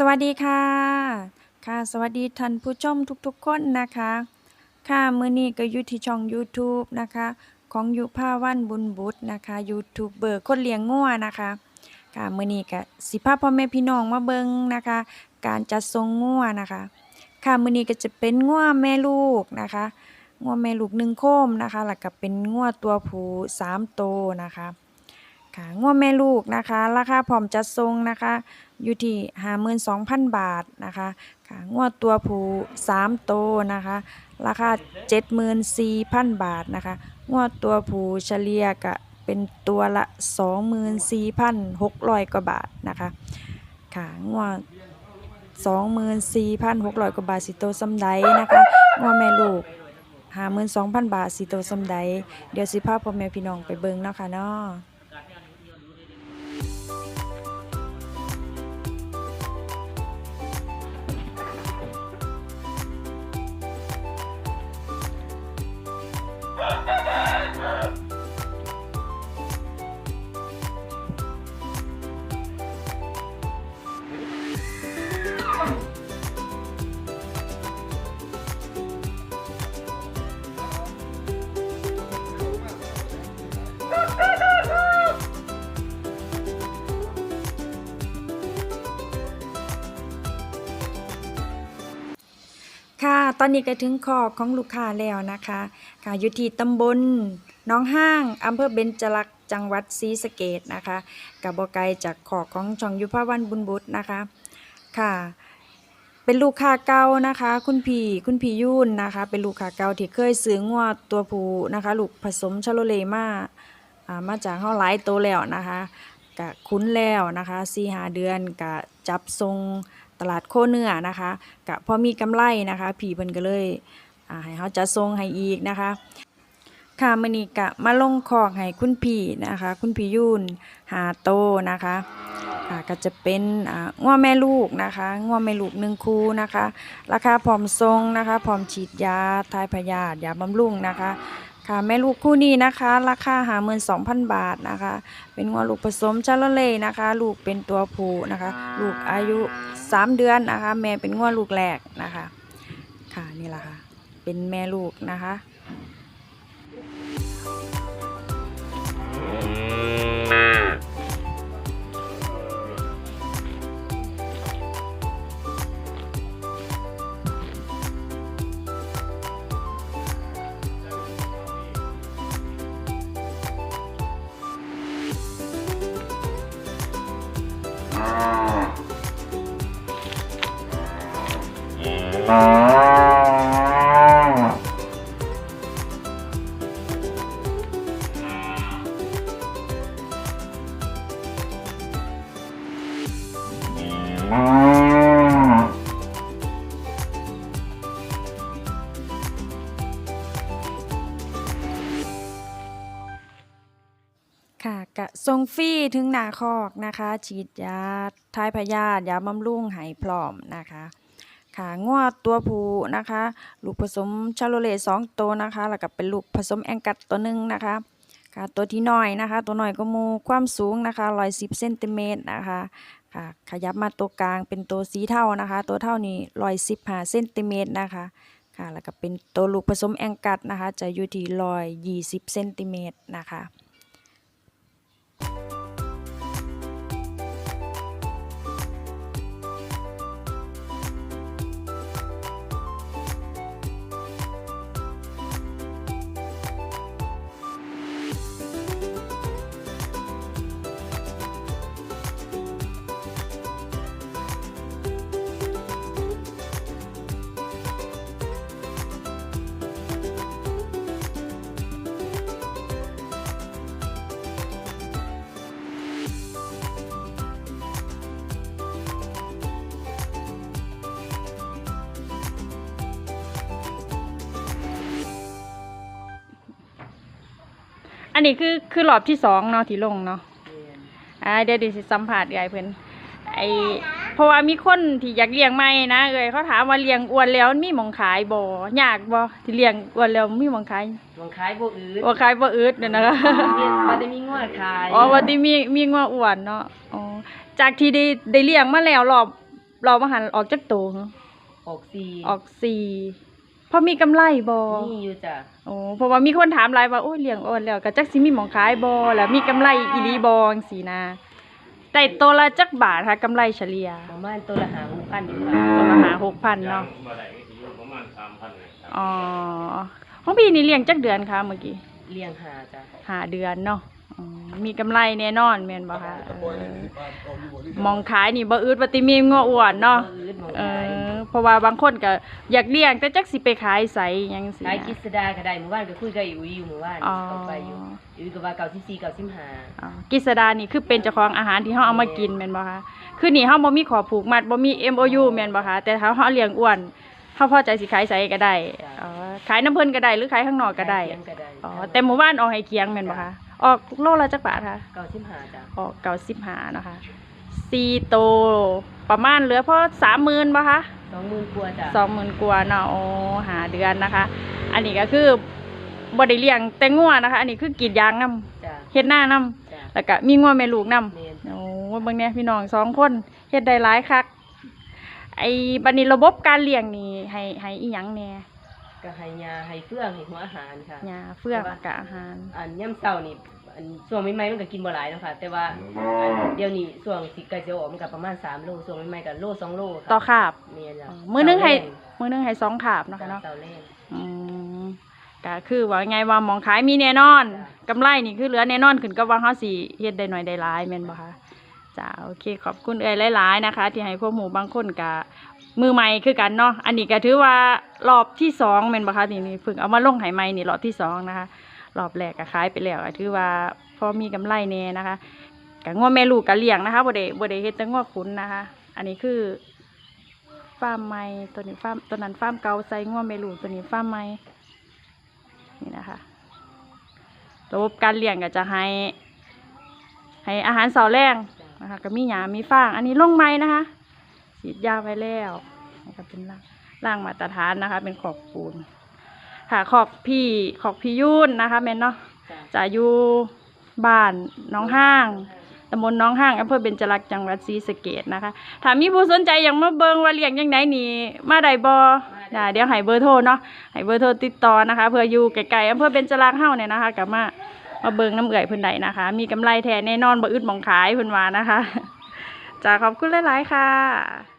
สวัสดีค่ะ ค่ะสวัสดีท่านผู้ชมทุกๆคนนะคะ ค่ะมื้อนี้ก็อยู่ที่ช่องยูทูบนะคะ ของยุภาวันบุญบุตรนะคะยูทูบเบอร์คนเลี้ยงงัวนะคะ ค่ะมื้อนี้ก็สิพาพ่อแม่พี่น้องมาเบิ่งนะคะ การจัดทรงงัวนะคะ ค่ะมื้อนี้ก็จะเป็นงัวแม่ลูกนะคะงัวแม่ลูกหนึ่งโคมนะคะแล้วก็เป็นงัวตัวผู้สามโตนะคะ ค่ะง่วแม่ลูกนะคะ ราคาผอมจัดทรงนะคะ อยู่ที่ห้าหมื่นสองพันบาทนะคะค่ะง่วตัวผูสามโตนะคะ ราคาเจ็ดหมื่นสี่พันบาทนะคะง่วตัวผูเฉลี่ยกะเป็นตัวละสองหมื่นสี่พันหกร้อยกว่าบาทนะคะค่ะง่วสองหมื่นสี่พันหกร้อยกว่าบาทสิโตซำไดนะคะง่วแม่ลูกห้าหมื่นสองพันบาทสิโตซำไดเดี๋ยวสิพ่อพ่อแม่พี่น้องไปเบิ้งเนาะค่ะเนาะ Bye. ค่ะ ตอนนี้ก็ถึงขอบของลูกค้าแล้วนะคะค่ะอยู่ที่ตำบลน้องห้างอำเภอเบญจลักษณ์จังหวัดศรีสะเกษนะคะกับบ่ไกลจากขอบของช่องยุพวันบุญบุตรนะคะค่ะ เป็นลูกค้าเก่านะคะ คุณพี่คุณพี่ยุ่นนะคะ เป็นลูกค้าเก่าที่เคยซื้องัวตัวผู้นะคะ ลูกผสมชาโลเลมาอ่ามาจากเฮาหลายโตแล้วนะคะ กะคุ้นแล้วนะคะ4-5เดือนกะจับทรงตลาดโคเนื้อนะคะกะพอมีกำไรนะคะพี่เพิ่นก็เลยให้เฮาจัดทรงให้อีกนะคะค่ะมื้อนี้กะมาลงคอกให้คุณพี่นะคะ คุณพี่ยุ่นหาโตนะคะค่ะก็จะเป็นอ่างัวแม่ลูกนะคะงัวแม่ลูกหนึ่งคู่นะคะ ราคาพร้อมทรงนะคะพร้อมฉีดยาทายพยาธิยาบำรุงนะคะ ค่ะแม่ลูกคู่นี้นะคะ ราคาหาเมินสองพันบาทนะคะ เป็นงวลูกผสมชาโลเล่นะคะ ลูกเป็นตัวผู้นะคะ ลูกอายุสามเดือนนะคะ แม่เป็นงวลูกแรกนะคะ ค่ะนี่แหละค่ะ เป็นแม่ลูกนะคะ ค่ะกะทรงฟรีถึงหนาคอกนะคะ ฉีดยาทายพยาธิยาบำรุงให้พร้อมนะคะ ค่ะงวดตัวผู้นะคะ ลูกผสมชาโลเลสองตัวนะคะ แล้วก็เป็นลูกผสมแองกัดตัวหนึ่งนะคะค่ะตัวที่น้อยนะคะ ตัวน้อยก็มูความสูงนะคะร้อยสิบเซนติเมตรนะคะค่ะขยับมาตัวกลางเป็นตัวสีเท่านะคะ ตัวเท่านี้ร้อยสิบห้าเซนติเมตรนะคะค่ะแล้วก็เป็นตัวลูกผสมแองกัดนะคะ จะอยู่ที่ร้อยยี่สิบเซนติเมตรนะคะ อันนี้คือคือรอบที่สองเนาะที่ลงเนาะอ่าเดี๋ยวดิสิสัมผัสยายเพิ่นไอเพราะว่ามีคนที่อยากเลี้ยงใหม่นะเอ้ยเขาถามว่าเลี้ยงอ้วนแล้วมีหมองขายบ่ยากบ่ที่เลี้ยงอ้วนแล้วมีหมองขายลงขายบ่อืดบ่ขายบ่อึดเนี่ยนะคะบ่ได้มีงัวขายอ๋อวันที่มีมีงัวอ้วนเนาะอ๋อจากที่ได้ได้เลี้ยงมาแล้วรอบเรามาหันออกจากโตเหรอออกสี่ออกสี่พ อมีกำไรบ่นี่อยู่จ้ะโอ้เพราะว่ามีคนถามหลายว่าโอ้ยเลี้ยงอ่อนแล้วก็จักสิมีหมองขายบ่แล้วมีกำไรอีหลีบ่จังซี่นะได้ตัวละจักบาทค่ะกำไรเฉลี่ยประมาณตัวละหาหกพันอยู่ค่ะตัวละหา6,000เนาะบ่ได้ก็สิอยู่ประมาณ3,000เลยครับอ๋อของพี่นี่เลี้ยงจักเดือนคะเมื่อกี้เลี้ยงหาจ้ะหาเดือนเนาะอื มมีกำไรแน่นอนแม่นบ่คะเออมองขายนี่บ่อึดว่าติมีงัวอ้วนเนาะบ่อืดหมองเอขายอเพราะว่าบางคนก็อยากเลี้ยงแต่จักสิไปขายไสหยังสิขายกิสดาก็ได้หมู่บ้านก็คุยกับอิ๋วอยู่หมู่บ้านอ๋อเอาไปอยู่อิ๋วก็ว่าเก่าสิบสี่เก่าสิบห้าอ๋อกิษดานี่คือเป็นเจ้าของอาหารที่เฮาเอามากินแม่นบ่คะคือนี่เฮาบ่มีขอผูกมัดบ่มี MOU แม่นบ่คะแต่ถ้าเฮาเลี้ยงอ้วนเฮาพอใจสิขายไสก็ได้อ๋อขายน้ำเพิ่นก็ได้หรือขายข้างนอกก็ได้ขายเคียงก็ได้อ๋อแต่หมู่บ้านออกให้เคียงแม่นบ่คะ ออกโลละจักบาทคะเก่าสิบห้าจ้ะออกเก้าสิบห้านะคะสี่โตวประมาณเหลือพอสามหมื่นป่ะคะสองหมื่นกว่าจ้ะสองหมื่นกว่าเนาะโอ้หาเดือนนะคะ อันนี้ก็คือบไดเลี้ยงแต่งัวนะคะ อันนี้คือกรีดยางนํจ้ะเฮ็ดหน้านํจ้ะแล้วก็มีงัวแม่ลูกนํเมนโอ้เบางเนี่ยพี่น้องสองคนเฮ็ดได้หลายคักไอ้บัดนี้ระบบการเลี้ยงนี่ให้ให้อีหยังแหน่ ก็ให้ยาให้เฟื่องให้หัวอาหารค่ะหญ้าเฟื่องกับอาหาร อันย่ำเช้านี่อันช่วงใหม่ๆมันก็กินบ่หลายเนาะค่ะ แต่ว่าอันเดี๋ยวนี้ช่วงสิใกล้จะออกมันก็ประมาณ3โลช่วงใหม่ๆก็โล2โลค่ะต่อคาบเมียนจ้ะอ๋อมื้อนึงให้มื้อนึงให้สองขาบเนาะค่ะเนาะเสาแรงอืมก็คือว่าไงว่าหมองขายมีแน่นอนจ้ะกำไรนี่คือเหลือแน่นอนขึ้นกับว่าเฮาสิเฮ็ดได้หน่อยได้หลายแม่นบ่คะ จ้าโอเค ขอบคุณเอ้ยหลายๆนะคะ ที่ให้พวกหมูบางคนก็มือใหม่คือกันเนาะอันนี้ก็ถือว่ารอบที่สองแม่นบ่คะนี่นี่เพิ่งเอามาลงให้ใหม่นี่รอบที่สองนะคะรอบแรกก็ขายไปแล้วก็ถือว่าพอมีกำไรแน่นะคะก็งัวแม่ลูกก็เลี้ยงนะคะบ่ได้บ่ได้เฮ็ดแต่งัวขุนนะคะ อันนี้คือฟาร์มใหม่ตัวนี้ฟาร์มตัวนั้นฟาร์มเก่าใส่งัวแม่ลูกตัวนี้ฟาร์มใหม่นี่นะคะระบบการเลี้ยงก็จะให้ ให้อาหารเสาแรง นะคะก็มีหยามีฟาง อันนี้ลงไม้นะคะฉีดยาไว้แล้วนะคะเป็นร่างร่างมาตรฐานนะคะ เป็นขอบปูน ค่ะขอบพี่ขอบพี่ยุ่นนะคะแม่นเนาะจ้ะจะอยู่บ้านหน้องห้างตำบลหน้องห้างอำเภอเบญจรักษ์จังหวัดศรีสะเกษนะคะถ้ามีผู้สนใจอยากมาเบิงว่าเลี้ยงยังไงนี่มาได้บ่ได้เดี๋ยวให้เบอร์โทรเนาะให้เบอร์โทรติดต่อนะคะเพื่ออยู่ไกลๆอำเภอเบญจรักษ์เฮาเนี่ยนะคะกลับมา มาเบิงน้ำเอื่อยเพิ่นใดนะคะ มีกำไรแท้แน่นอนบ่อึดมองขายเพิ่นว่านะคะจ้าขอบคุณหลาย ๆ ค่ะ